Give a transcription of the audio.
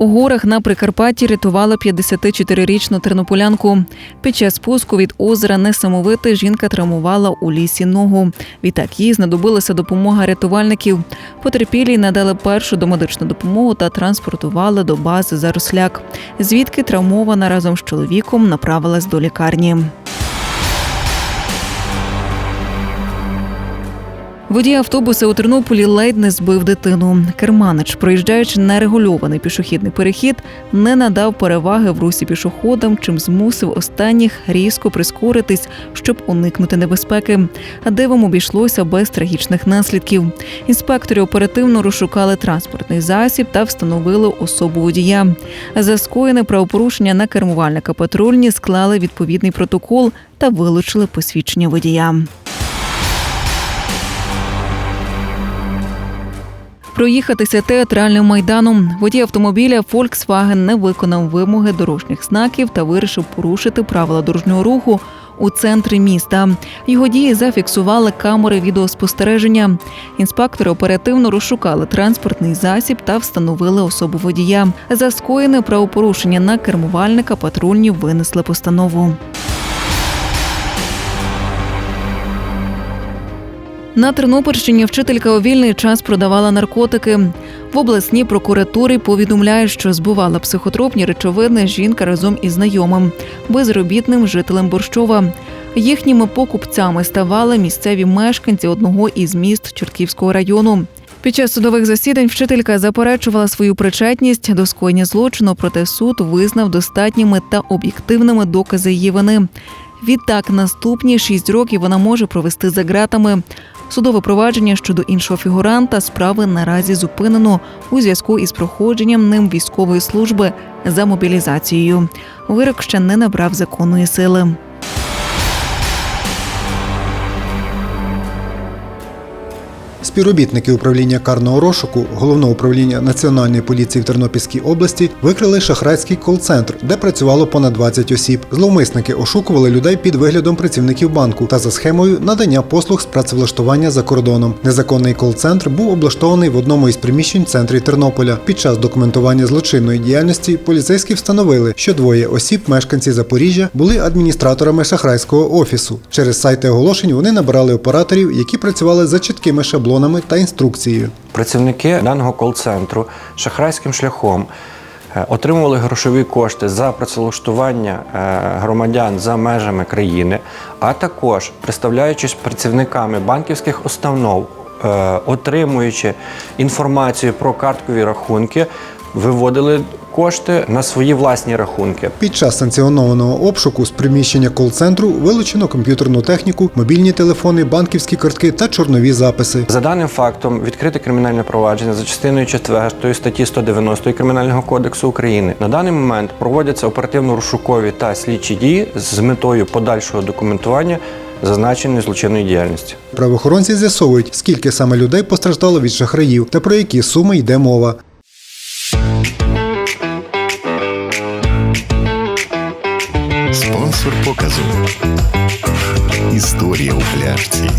У горах на Прикарпатті рятувала 54-річну тернополянку. Під час спуску від озера Несамовите жінка травмувала у лісі ногу. Відтак їй знадобилася допомога рятувальників. Потерпілій надали першу домедичну допомогу та транспортували до бази Заросляк, звідки травмована разом з чоловіком направилась до лікарні. Водій автобуса у Тернополі ледь не збив дитину. Керманич, проїжджаючи нерегульований пішохідний перехід, не надав переваги в русі пішоходам, чим змусив останніх різко прискоритись, щоб уникнути небезпеки. А дивом обійшлося без трагічних наслідків. Інспектори оперативно розшукали транспортний засіб та встановили особу водія. За скоєне правопорушення на кермувальника патрульні склали відповідний протокол та вилучили посвідчення водія. Проїхатися театральним майданом. Водій автомобіля Volkswagen не виконав вимоги дорожніх знаків та вирішив порушити правила дорожнього руху у центрі міста. Його дії зафіксували камери відеоспостереження. Інспектори оперативно розшукали транспортний засіб та встановили особу водія. За скоєне правопорушення на кермувальника патрульні винесли постанову. На Тернопільщині вчителька у вільний час продавала наркотики. В обласній прокуратурі повідомляють, що збувала психотропні речовини жінка разом із знайомим, безробітним жителем Борщова. Їхніми покупцями ставали місцеві мешканці одного із міст Чортківського району. Під час судових засідань вчителька заперечувала свою причетність до скоєння злочину, проте суд визнав достатніми та об'єктивними докази її вини. Відтак, наступні шість років вона може провести за ґратами. Судове провадження щодо іншого фігуранта справи наразі зупинено у зв'язку із проходженням ним військової служби за мобілізацією. Вирок ще не набрав законної сили. Співробітники управління карного розшуку головного управління Національної поліції в Тернопільській області викрили шахрайський кол-центр, де працювало понад 20 осіб. Зловмисники ошукували людей під виглядом працівників банку та за схемою надання послуг з працевлаштування за кордоном. Незаконний кол-центр був облаштований в одному із приміщень центрі Тернополя. Під час документування злочинної діяльності поліцейські встановили, що двоє осіб, мешканці Запоріжжя, були адміністраторами шахрайського офісу. Через сайти оголошень вони набирали операторів, які працювали за чіткими шаблонами та інструкцією. Працівники даного кол-центру шахрайським шляхом е, отримували грошові кошти за працевлаштування е, громадян за межами країни, а також представляючись працівниками банківських установ, е, отримуючи інформацію про карткові рахунки, виводили кошти на свої власні рахунки. Під час санкціонованого обшуку з приміщення кол-центру вилучено комп'ютерну техніку, мобільні телефони, банківські картки та чорнові записи. За даним фактом відкрите кримінальне провадження за частиною 4 статті 190 Кримінального кодексу України. На даний момент проводяться оперативно-розшукові та слідчі дії з метою подальшого документування зазначеної злочинної діяльності. Правоохоронці з'ясовують, скільки саме людей постраждало від шахраїв та про які суми йде мова. Автор показу. Історія у пляшці.